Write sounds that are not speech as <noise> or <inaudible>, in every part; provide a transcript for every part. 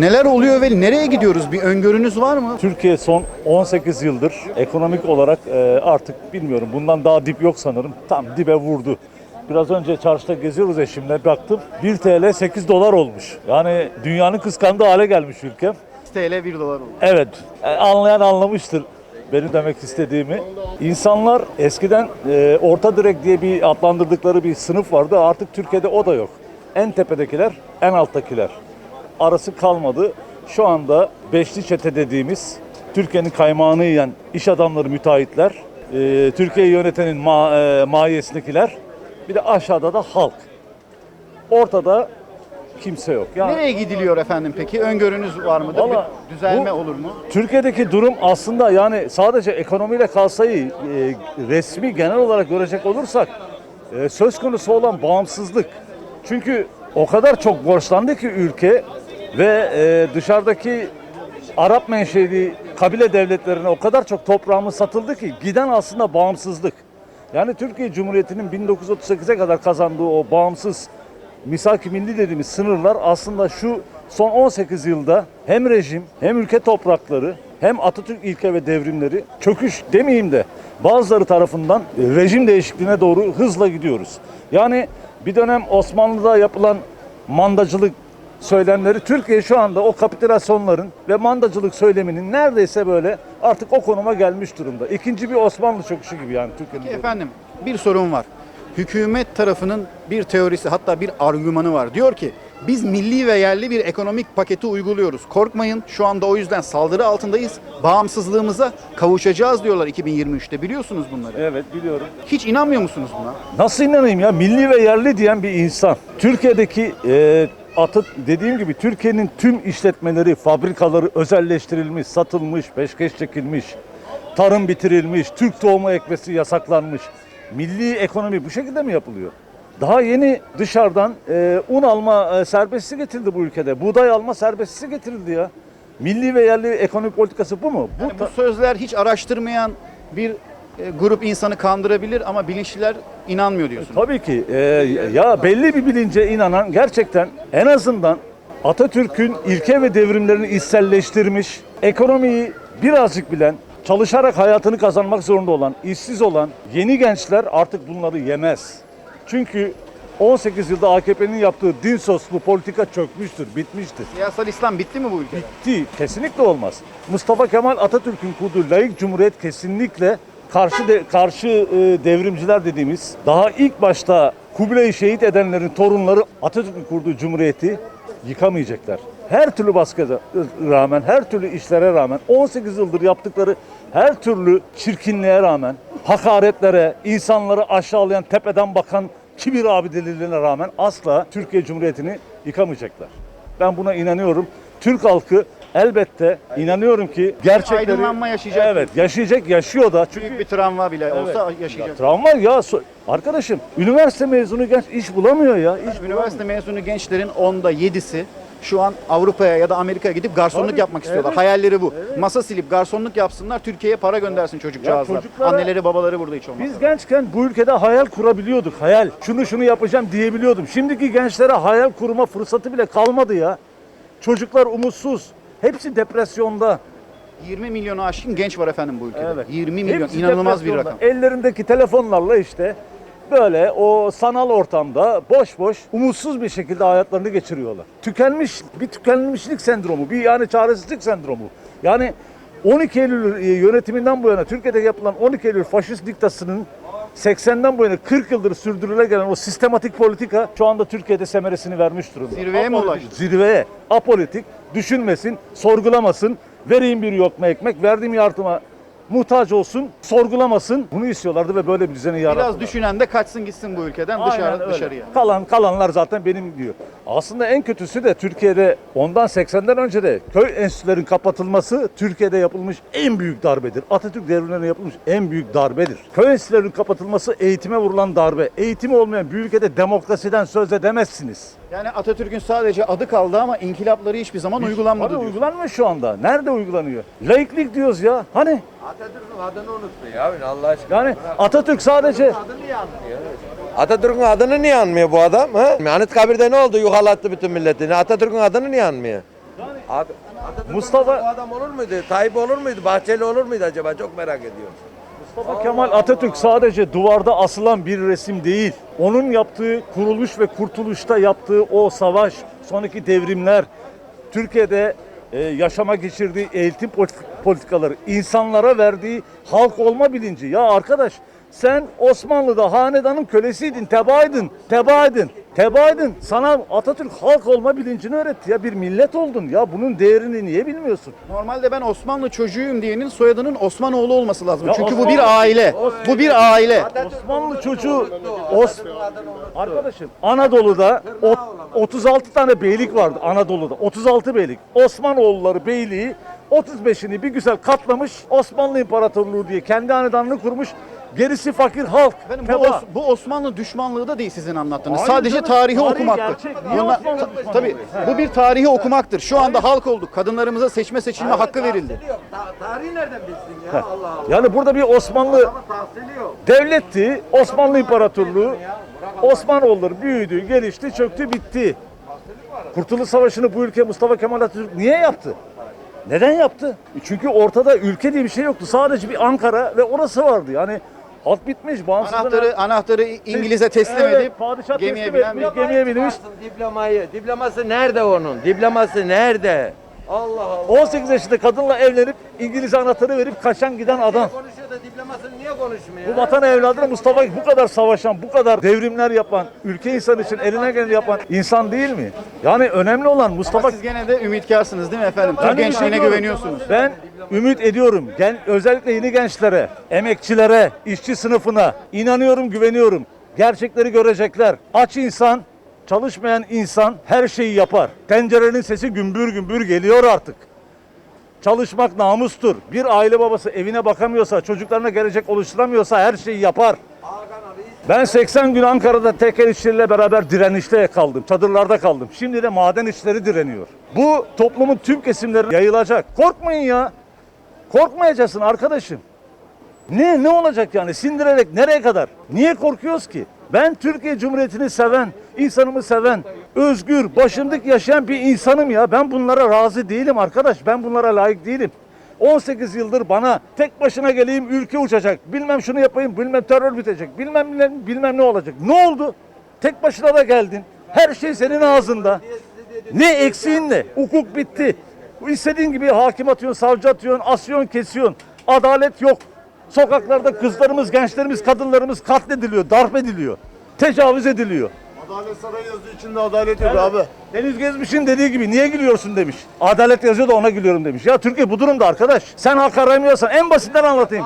neler oluyor ve nereye gidiyoruz? Bir öngörünüz var mı? Türkiye son 18 yıldır ekonomik olarak e, artık bilmiyorum bundan daha dip yok sanırım. Tam dibe vurdu. Biraz önce çarşıda geziyoruz eşimle baktım 1 TL 8 dolar olmuş. Yani dünyanın kıskandığı hale gelmiş ülkem. TL 1 dolar oldu. Evet e, anlayan anlamıştır benim demek istediğimi. İnsanlar eskiden e, orta direk diye bir adlandırdıkları bir sınıf vardı artık Türkiye'de o da yok. En tepedekiler en alttakiler. Arası kalmadı. Şu anda beşli çete dediğimiz Türkiye'nin kaymağını yiyen iş adamları müteahhitler, e, Türkiye'yi yönetenin ma, e, mahiyesindekiler bir de aşağıda da halk. Ortada kimse yok. Yani Nereye gidiliyor efendim peki? Öngörünüz var mıdır? Valla Bir düzelme bu- olur mu? Türkiye'deki durum aslında yani sadece ekonomiyle kalsayı e, resmi genel olarak görecek olursak e, söz konusu olan bağımsızlık. Çünkü o kadar çok borçlandı ki ülke ve e, dışarıdaki Arap menşeli kabile devletlerine o kadar çok toprağımız satıldı ki giden aslında bağımsızlık. Yani Türkiye Cumhuriyeti'nin 1938'e kadar kazandığı o bağımsız misak-ı milli dediğimiz sınırlar aslında şu son 18 yılda hem rejim hem ülke toprakları hem Atatürk ilke ve devrimleri çöküş demeyeyim de bazıları tarafından rejim değişikliğine doğru hızla gidiyoruz. Yani bir dönem Osmanlı'da yapılan mandacılık söylemleri Türkiye şu anda o kapitülasyonların ve mandacılık söyleminin neredeyse böyle artık o konuma gelmiş durumda. İkinci bir Osmanlı çöküşü gibi yani Türkiye'nin. Efendim bir sorun var. Hükümet tarafının bir teorisi hatta bir argümanı var. Diyor ki biz milli ve yerli bir ekonomik paketi uyguluyoruz. Korkmayın şu anda o yüzden saldırı altındayız. Bağımsızlığımıza kavuşacağız diyorlar 2023'te. Biliyorsunuz bunları. Evet biliyorum. Hiç inanmıyor musunuz buna? Nasıl inanayım ya? Milli ve yerli diyen bir insan. Türkiye'deki e, atı dediğim gibi Türkiye'nin tüm işletmeleri, fabrikaları özelleştirilmiş, satılmış, peşkeş çekilmiş, tarım bitirilmiş, Türk tohumu ekmesi yasaklanmış. Milli ekonomi bu şekilde mi yapılıyor? Daha yeni dışarıdan e, un alma e, serbestisi getirildi bu ülkede. Buğday alma serbestisi getirildi ya. Milli ve yerli ekonomi politikası bu mu? Bu Yani bu sözler hiç araştırmayan bir grup insanı kandırabilir ama bilinçliler inanmıyor diyorsunuz. Tabii ki. Ee, ya belli bir bilince inanan gerçekten en azından Atatürk'ün ilke ve devrimlerini içselleştirmiş, ekonomiyi birazcık bilen, çalışarak hayatını kazanmak zorunda olan, işsiz olan yeni gençler artık bunları yemez. Çünkü 18 yılda AKP'nin yaptığı din soslu politika çökmüştür, bitmiştir. Siyasal İslam bitti mi bu ülkede? Bitti. Kesinlikle olmaz. Mustafa Kemal Atatürk'ün kurduğu layık cumhuriyet kesinlikle karşı de, karşı e, devrimciler dediğimiz daha ilk başta Kubilay'ı şehit edenlerin torunları Atatürk'ün kurduğu cumhuriyeti yıkamayacaklar. Her türlü baskıya rağmen, her türlü işlere rağmen, 18 yıldır yaptıkları her türlü çirkinliğe rağmen, hakaretlere, insanları aşağılayan, tepeden bakan kibir abidelerine rağmen asla Türkiye Cumhuriyeti'ni yıkamayacaklar. Ben buna inanıyorum. Türk halkı elbette inanıyorum ki gerçekleri... Aydınlanma yaşayacak. Evet yaşayacak, yaşıyor da. Çünkü Büyük bir travma bile Evet. olsa yaşayacak. Ya, travma ya. so- Arkadaşım üniversite mezunu genç iş bulamıyor ya. İş Üniversite mezunu gençlerin onda yedisi şu an Avrupa'ya ya da Amerika'ya gidip garsonluk Tabii, yapmak istiyorlar. evet. Hayalleri bu. Masa silip garsonluk yapsınlar, Türkiye'ye para göndersin çocukcağızlar. çocuklara- Anneleri babaları burada hiç olmaz. Biz gençken bu ülkede hayal kurabiliyorduk. Hayal. Şunu şunu yapacağım diyebiliyordum. Şimdiki gençlere hayal kurma fırsatı bile kalmadı ya. Çocuklar umutsuz. Hepsi depresyonda. 20 milyonu aşkın genç var efendim bu ülkede. Evet. 20 milyon Hepsi inanılmaz bir depresyonda. rakam. Ellerindeki telefonlarla işte böyle o sanal ortamda boş boş umutsuz bir şekilde hayatlarını geçiriyorlar. Tükenmiş bir tükenmişlik sendromu, bir yani çaresizlik sendromu. Yani 12 Eylül e, yönetiminden bu yana Türkiye'de yapılan 12 Eylül faşist diktasının 80'den bu yana 40 yıldır sürdürüle gelen o sistematik politika şu anda Türkiye'de semeresini vermiş durumda. Zirveye mi Apolitik- ulaştı? Zirveye. Apolitik, düşünmesin, sorgulamasın, vereyim bir lokma ekmek, verdiğim yardıma muhtaç olsun, sorgulamasın. Bunu istiyorlardı ve böyle bir düzeni yarattılar. Biraz düşünen de kaçsın gitsin bu ülkeden Aynen dışarı öyle. dışarıya. Kalan kalanlar zaten benim diyor. Aslında en kötüsü de Türkiye'de ondan 80'den önce de köy enstitülerin kapatılması Türkiye'de yapılmış en büyük darbedir. Atatürk devrimlerine yapılmış en büyük darbedir. Köy enstitülerin kapatılması eğitime vurulan darbe. Eğitimi olmayan bir ülkede demokrasiden söz edemezsiniz. Yani Atatürk'ün sadece adı kaldı ama inkılapları hiçbir zaman uygulanmadı Tabii diyor. uygulanmıyor şu anda. Nerede uygulanıyor? Laiklik diyoruz ya. Hani? Atatürk'ün adını unuttu ya Allah aşkına. Yani Atatürk sadece Adını niye anmıyor? Atatürk'ün adını niye anmıyor bu adam? Ha? Anıtkabir'de ne oldu? Yuhalattı bütün milletini. Atatürk'ün adını niye anmıyor? Atatürk'ün Mustafa- bu adam olur muydu? Tayyip olur muydu? Bahçeli olur muydu acaba? Çok merak ediyorum. Mustafa Kemal Atatürk sadece duvarda asılan bir resim değil. Onun yaptığı kuruluş ve kurtuluşta yaptığı o savaş, sonraki devrimler, Türkiye'de e, yaşama geçirdiği eğitim politik- politikaları, insanlara verdiği halk olma bilinci. Ya arkadaş sen Osmanlı'da hanedanın kölesiydin, tebaydın, tebaydın, tebaydın. Sana Atatürk halk olma bilincini öğretti ya bir millet oldun. Ya bunun değerini niye bilmiyorsun? Normalde ben Osmanlı çocuğuyum diyenin soyadının Osmanoğlu olması lazım. Ya Çünkü bu Osmanlı- bir aile. Bu bir aile. Osmanlı çocuğu Os Arkadaşım Anadolu'da ot- 36 tane beylik vardı Anadolu'da. 36 beylik. Osmanoğulları beyliği 35'ini bir güzel katlamış Osmanlı İmparatorluğu diye kendi hanedanını kurmuş. Gerisi fakir halk. Efendim, bu, teba. Os- bu Osmanlı düşmanlığı da değil sizin anlattığınız. Hayır Sadece canım, tarihi tarihi okumaktır. düşmanlığı? tabii bu bir tarihi okumaktır. Şu anda halk olduk. Kadınlarımıza seçme seçilme hakkı verildi. Yok. Ta- tarihi nereden bilsin ya? Allah Allah. Yani burada bir Osmanlı devletti. Osmanlı İmparatorluğu Osmanoğulları büyüdü, gelişti, çöktü, bitti. Kurtuluş Savaşı'nı bu ülke Mustafa Kemal Atatürk niye yaptı? Neden yaptı? Çünkü ortada ülke diye bir şey yoktu. Sadece bir Ankara ve orası vardı. Yani halk bitmiş, bağımsızlığına... Anahtarı anahtarı İngiliz'e teslim Evet, edip padişah gemiye teslim binen etmiş. bir Gemiye binmiş. Diplomayı. Diploması nerede onun? Diploması nerede? Allah Allah. 18 yaşında kadınla evlenip İngiliz anahtarı verip kaçan giden adam. Konuşuyor da diplomasını niye konuşmuyor? Bu vatan evladına Mustafa bu kadar savaşan, bu kadar devrimler yapan, ülke insanı için eline geleni yapan insan değil mi? Yani önemli olan Mustafa Siz gene de ümitkarsınız değil mi efendim? Türk gençliğine güveniyorsunuz. Ben ümit ediyorum. Gen, özellikle yeni gençlere, emekçilere, işçi sınıfına inanıyorum, güveniyorum. Gerçekleri görecekler. Aç insan, çalışmayan insan her şeyi yapar. Tencerenin sesi gümbür gümbür geliyor artık. Çalışmak namustur. Bir aile babası evine bakamıyorsa, çocuklarına gelecek oluşturamıyorsa her şeyi yapar. Ben 80 gün Ankara'da tekel işçileriyle beraber direnişte kaldım. Çadırlarda kaldım. Şimdi de maden işçileri direniyor. Bu toplumun tüm kesimlerine yayılacak. Korkmayın ya. Korkmayacaksın arkadaşım. Ne ne olacak yani sindirerek nereye kadar? Niye korkuyoruz ki? Ben Türkiye Cumhuriyeti'ni seven, insanımı seven, özgür, başımdık yaşayan bir insanım ya. Ben bunlara razı değilim arkadaş. Ben bunlara layık değilim. 18 yıldır bana tek başına geleyim ülke uçacak. Bilmem şunu yapayım, bilmem terör bitecek. Bilmem bilmem, ne olacak. Ne oldu? Tek başına da geldin. Her şey senin ağzında. Ne eksiğin ne? Hukuk bitti. İstediğin gibi hakim atıyorsun, savcı atıyorsun, asıyorsun, kesiyorsun. Adalet yok. Sokaklarda kızlarımız, gençlerimiz, kadınlarımız katlediliyor, darp ediliyor. Tecavüz ediliyor. Adalet Sarayı yazıyor içinde adalet yok abi. Deniz Gezmiş'in dediği gibi niye gülüyorsun demiş. Adalet yazıyor da ona gülüyorum demiş. Ya Türkiye bu durumda arkadaş. Sen hak aramıyorsan en basitinden anlatayım.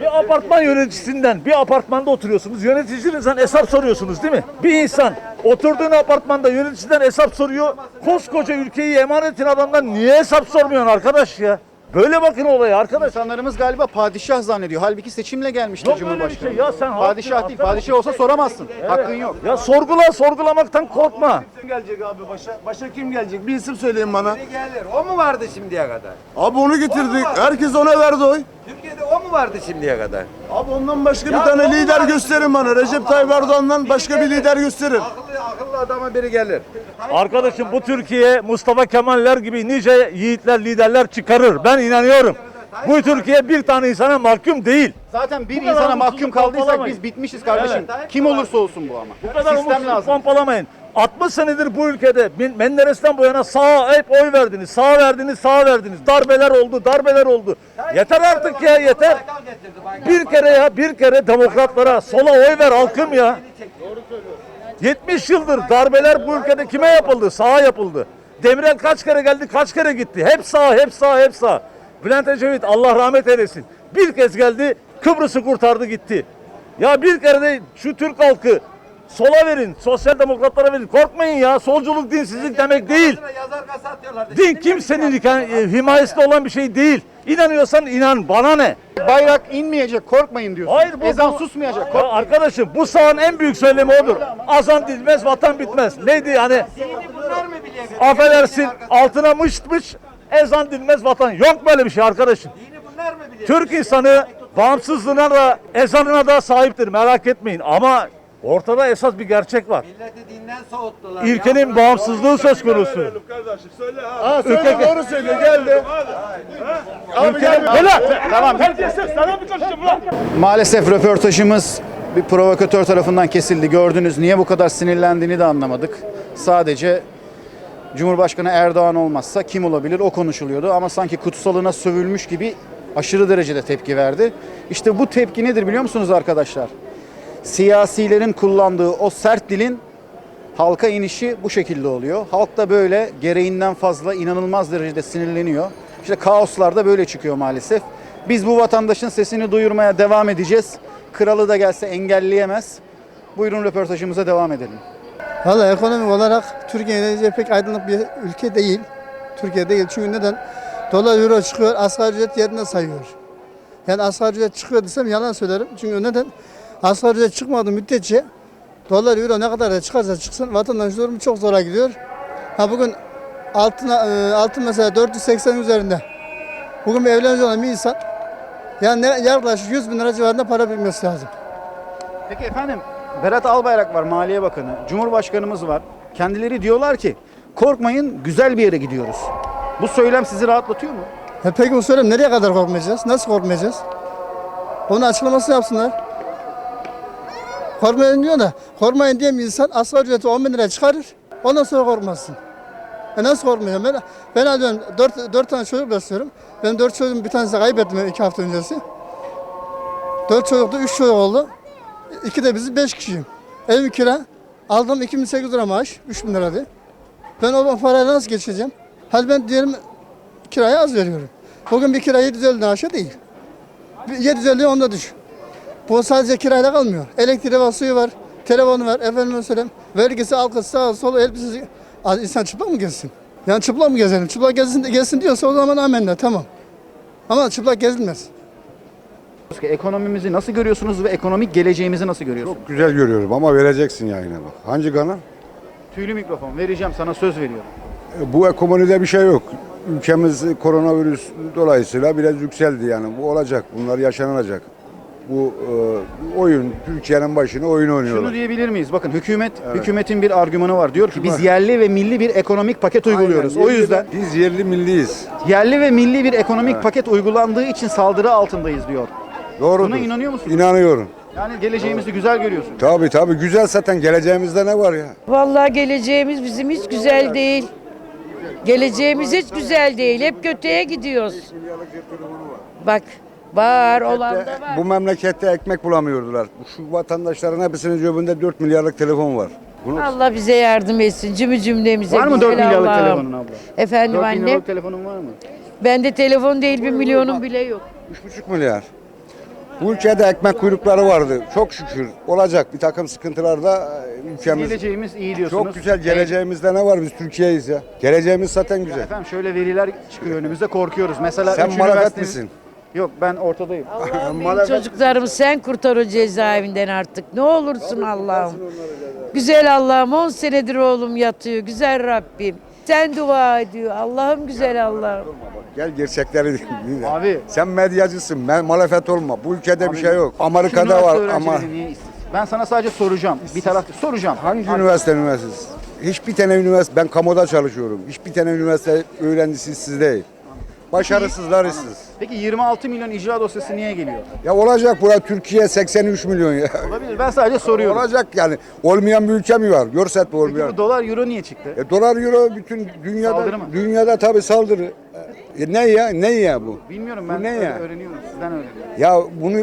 Bir apartman yöneticisinden bir apartmanda oturuyorsunuz. Yöneticinizden hesap soruyorsunuz değil mi? Bir insan oturduğun apartmanda yöneticiden hesap soruyor. Koskoca ülkeyi emanet eden adamdan niye hesap sormuyorsun arkadaş ya? Böyle bakın olaya arkadaş. İnsanlarımız galiba padişah zannediyor. Halbuki seçimle gelmiştir Yok öyle bir Cumhurbaşkanı. şey ya sen Padişah değil. Padişah olsa soramazsın. Hakkın yok. Ya sorgula sorgulamaktan korkma. Kim gelecek abi başa? Başa kim gelecek? Bir isim söyleyin bana. Biri gelir. O mu vardı şimdiye kadar? Abi onu getirdik. Herkes ona verdi oy. Türkiye'de o mu vardı şimdiye kadar? Abi ondan başka Ya bir tane lider gösterin bana. Recep Tayyip Erdoğan'dan başka bir lider gösterin. Akıllı, akıllı adama biri gelir. Arkadaşım bu Türkiye Mustafa Kemaller gibi nice yiğitler, liderler çıkarır. Ben inanıyorum. Bu Türkiye bir tane insana mahkum değil. Zaten bir kadar insana mahkum kaldıysak pompalamayın. biz bitmişiz kardeşim. Evet. Kim olursa olsun bu ama. Bu kadar Sistem umutsuzluk lazım. pompalamayın. 60 senedir bu ülkede Men- Menderes'ten bu yana sağa hep oy verdiniz. Sağ verdiniz, sağ verdiniz. Darbeler oldu, darbeler oldu. Yeter artık ya yeter. Bir kere ya bir kere demokratlara sola oy ver halkım ya. 70 yıldır darbeler bu ülkede kime yapıldı? Sağa yapıldı. Demirel kaç kere geldi, kaç kere gitti. Hep sağ, hep sağ, hep sağ. Bülent Ecevit Allah rahmet eylesin. Bir kez geldi, Kıbrıs'ı kurtardı gitti. Ya bir kere de şu Türk halkı sola verin, sosyal demokratlara verin. Korkmayın ya, solculuk dinsizlik demek değil. Din kimsenin hika- himayesinde olan bir şey değil. İnanıyorsan inan, bana ne? Bayrak inmeyecek korkmayın diyorsunuz. Hayır, bu- Ezan bu- susmayacak. Ya korkmayın. arkadaşım bu sağın en büyük söylemi odur. Azan dilmez, vatan bitmez. Neydi hani? Biliyor? Affedersin altına mış mış ezan dinmez vatan. Yok böyle bir şey arkadaşım. Türk insanı bağımsızlığına da ezanına da sahiptir merak etmeyin. Ama Ortada esas bir gerçek var. Milleti dinden soğuttular. Ülkenin bağımsızlığı söz konusu. Ha söyle doğru söyle geldi. Abi gel. Tamam. Maalesef röportajımız bir provokatör tarafından kesildi. Gördünüz niye bu kadar sinirlendiğini de anlamadık. Sadece Cumhurbaşkanı Erdoğan olmazsa kim olabilir o konuşuluyordu ama sanki kutsalına sövülmüş gibi aşırı derecede tepki verdi. İşte bu tepki nedir biliyor musunuz arkadaşlar? Siyasilerin kullandığı o sert dilin halka inişi bu şekilde oluyor. Halk da böyle gereğinden fazla inanılmaz derecede sinirleniyor. İşte kaoslar da böyle çıkıyor maalesef. Biz bu vatandaşın sesini duyurmaya devam edeceğiz. Kralı da gelse engelleyemez. Buyurun röportajımıza devam edelim. Valla ekonomik olarak Türkiye pek aydınlık bir ülke değil. Türkiye değil. Çünkü neden? Dolar euro çıkıyor, asgari ücret yerine sayıyor. Yani asgari ücret çıkıyor desem yalan söylerim. Çünkü neden? Asgari ücret çıkmadığı müddetçe dolar euro ne kadar da çıkarsa çıksın vatandaş durumu çok zora gidiyor. Ha bugün altına, e, altın mesela 480 üzerinde. Bugün bir evlenecek olan bir insan yani ne- yaklaşık 100 bin lira civarında para bilmesi lazım. Peki efendim Berat Albayrak var Maliye Bakanı, Cumhurbaşkanımız var. Kendileri diyorlar ki korkmayın güzel bir yere gidiyoruz. Bu söylem sizi rahatlatıyor mu? Ya peki bu söylem nereye kadar korkmayacağız? Nasıl korkmayacağız? Onun açıklamasını yapsınlar. Korkmayın diyor da, korkmayın diyen bir insan asgari ücreti 10 bin liraya çıkarır, ondan sonra korkmazsın. E nasıl korkmayacağım? Ben, ben alıyorum 4, 4 tane çocuk besliyorum. Ben 4 çocuğum bir tanesini kaybettim 2 hafta öncesi. 4 çocukta 3 çocuk oldu. 2 de bizi 5 kişiyim. Evim kira. Aldım 2800 lira maaş, 3000 liradı. Ben o parayla nasıl geçeceğim? Hadi ben diyelim kirayı az veriyorum. Bugün bir kira 750'den aşağı değil. 750 onda düş. Bu sadece kirayla kalmıyor. Elektriği var, suyu var, telefonu var, efendim söyleyeyim. Vergisi, alkısı, sağa sola, elbisesi. Az insan çıplak mı gezsin? Yani çıplak mı gezelim? Çıplak gezsin, gezsin diyorsa o zaman amenna tamam. Ama çıplak gezilmez. Ekonomimizi nasıl görüyorsunuz ve ekonomik geleceğimizi nasıl görüyorsunuz? Çok güzel görüyorum ama vereceksin yayına bak. Hangi kanal? Tüylü mikrofon vereceğim sana söz veriyorum. E, Bu ekonomide bir şey yok. Ülkemiz koronavirüs dolayısıyla biraz yükseldi yani. Bu olacak. Bunlar yaşanacak. Bu e, oyun, Türkiye'nin başına oyun oynuyorlar. Şunu diyebilir miyiz? Bakın hükümet hükümetin bir argümanı var. Diyor ki biz yerli ve milli bir ekonomik paket uyguluyoruz. Aynen, O yerli- yüzden Biz yerli milliyiz. yerli ve milli bir ekonomik paket uygulandığı için saldırı altındayız diyor. Doğrudur. Buna inanıyor musunuz? İnanıyorum. Yani geleceğimizi güzel görüyorsun. Tabii tabii güzel zaten geleceğimizde ne var ya? Vallahi geleceğimiz bizim hiç güzel değil. Geleceğimiz hiç güzel değil. Hep kötüye gidiyoruz. Bak var olan da var. Bu memlekette ekmek bulamıyordular. Şu vatandaşların hepsinin cebinde 4 milyarlık telefon var. Bunu Allah bize yardım etsin. Cümle cümlemize. Var mı güzel 4 milyarlık Allah'ım. telefonun abla? Efendim 4 anne. milyarlık telefonun var mı? Bende telefon değil bir milyonum bile yok. 3,5 milyar. Bu ülkede ekmek kuyrukları vardı. Çok şükür olacak. Bir takım sıkıntılarda e, ülkemiz Geleceğimiz iyi diyorsunuz. çok güzel. Geleceğimizde ne var? Biz Türkiye'yiz ya. Geleceğimiz zaten güzel. efendim şöyle veriler çıkıyor önümüzde korkuyoruz. Mesela Sen üç marifet üniversitenin- misin? Yok ben ortadayım. <laughs> Benim çocuklarımı sen kurtar o cezaevinden artık. Ne olursun Allah'ım. Güzel Allah'ım 10 senedir oğlum yatıyor. Güzel Rabbim. Sen dua ediyor. Allah'ım güzel Allah'ım. Gel gerçekleri dinle. Abi. Sen medyacısın. Ben malafet olma. Bu ülkede bir şey yok. Amerika'da üniversite var ama öğrencileri niye işsiz? Ben sana sadece soracağım. Bir taraf soracağım. hangi üniversite üniversitesi? Hiçbir tane üniversite ben kamuda çalışıyorum. Hiçbir tane üniversite öğrencisi siz değil. Başarısızlar işsiz. Peki 26 milyon icra dosyası niye geliyor? Ya olacak bura Türkiye 83 milyon ya. Olabilir. Ben sadece soruyorum. Olacak yani. Olmayan bir ülke mi var? Görset mi Peki olmayan? bu dolar euro niye çıktı? E, dolar euro bütün dünyada Saldırı mı? dünyada tabii saldırı. E, ne ya? Ne ya bu? Bilmiyorum Bu ben ne öyle ya? öğreniyorum. Sizden öğreniyorum. Ya bunu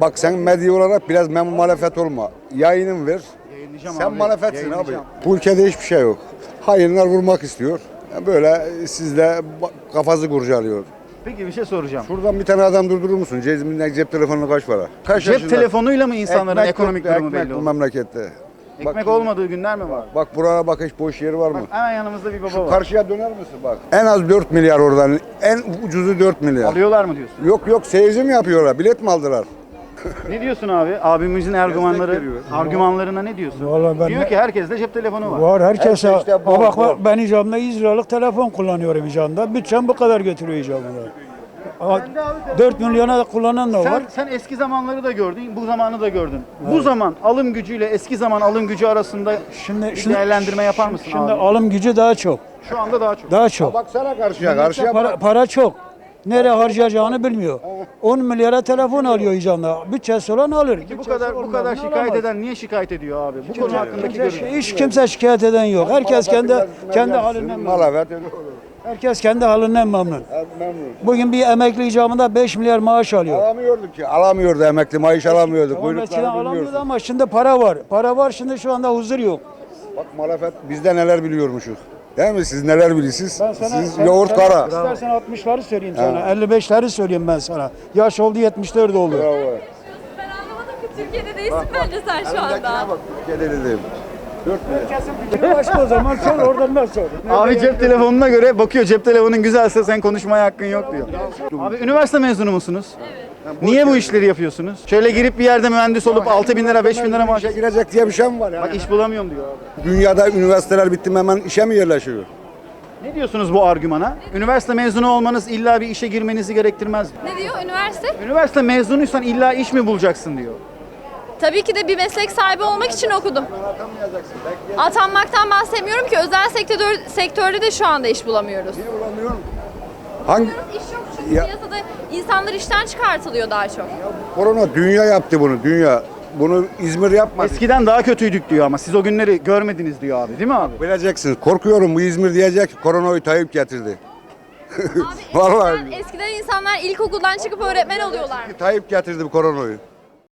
bak sen medya olarak biraz memnun muhalefet olma. Yayının ver. Yayınlayacağım Sen abi, muhalefetsin abi. yayınlayacağım. Bu ülkede hiçbir şey yok. Hayırlar vurmak istiyor. Böyle sizde ba- kafası kurcalıyor. Peki bir şey soracağım. Şuradan bir tane adam durdurur musun? Cebimden cep telefonu kaç para? Kaç Cep yaşında? telefonuyla mı insanların Ekmek ekonomik yok, durumu ekmek belli bu olur? memlekette. Ekmek bak, olmadığı günler mi var? Bak buraya bak hiç boş yer var mı? Bak hemen yanımızda bir baba var. karşıya döner misin bak? En az 4 milyar oradan. En ucuzu 4 milyar. Alıyorlar mı diyorsun? Yok yok seyirci mi yapıyorlar? Bilet mi aldılar? Ne diyorsun abi? Abimizin argümanları, argümanlarına ne diyorsun? Vallahi ben Diyor de- ki herkeste cep telefonu var. Var herkese. Herkes işte bol, Ama bak bol. ben icabında 100 liralık telefon kullanıyorum icabında. Bütçem bu kadar götürüyor icabında. 4 milyona kullanan da Sen, var. sen eski zamanları da gördün, bu zamanı da gördün. Bu zaman alım gücüyle eski zaman alım gücü arasında Şimdi, bir şimdi değerlendirme yapar mısın Şimdi abi? alım gücü daha çok. Şu anda daha çok. Daha çok. Baksana karşıya karşıya para, para çok. Nereye harcayacağını bilmiyor. 10 milyara telefon alıyor icanda. Bütçesi olan alır. Ki bu kadar bu kadar şikayet eden niye şikayet ediyor abi? Bu konu hakkındaki görüşün. Hiç kimse şikayet eden yok. Herkes kendi kendi halinden memnun. Herkes kendi halinden memnun. Memnun. Bugün bir emekli icabında 5 milyar maaş alıyor. Alamıyorduk ki. Alamıyordu emekli maaş alamıyordu. Tamam eskiden Kuyruklarını alamıyordu bilmiyorsun. ama şimdi para var. Para var şimdi şu anda huzur yok. Bak malafet bizde neler biliyormuşuz. Değil mi? Siz neler bilirsiniz? Ben sana, Siz sen- yoğurt sen kara. İstersen 60'ları söyleyeyim sana. 55'leri söyleyeyim ben sana. Yaş oldu 74 oldu. Bravo. Ben anlamadım ki Türkiye'de değilsin bence sen şu anda. bak. Gelelim. Herkesin fikri başka o zaman sor oradan da sor. Abi cep telefonuna göre bakıyor cep telefonun güzelse sen konuşmaya hakkın yok diyor. Abi üniversite mezunu musunuz? Niye bu işleri yapıyorsunuz? Şöyle girip bir yerde mühendis olup 6 bin lira 5 bin lira maaş. İşe girecek diye bir şey mi var ya? Bak iş bulamıyorum diyor abi. Dünyada üniversiteler bitti hemen işe mi yerleşiyor? Ne diyorsunuz bu argümana? Üniversite mezunu olmanız illa bir işe girmenizi gerektirmez mi? Ne diyor üniversite? Üniversite mezunuysan illa iş mi bulacaksın diyor. Tabii ki de bir meslek sahibi olmak için okudum. Atanmaktan bahsetmiyorum ki özel sektör, sektörde de şu anda iş bulamıyoruz. Bulamıyorum. Hangi İş yok çünkü Ya- piyasada insanlar işten çıkartılıyor daha çok. korona dünya yaptı bunu dünya. Bunu İzmir yapmadı. Eskiden daha kötüydük diyor ama siz o günleri görmediniz diyor abi değil mi abi? Bileceksiniz. Korkuyorum bu İzmir diyecek koronayı Tayyip getirdi. Abi <laughs> Vallahi eskiden, eskiden insanlar ilkokuldan çıkıp öğretmen oluyorlar. Tayyip getirdi bu koronayı.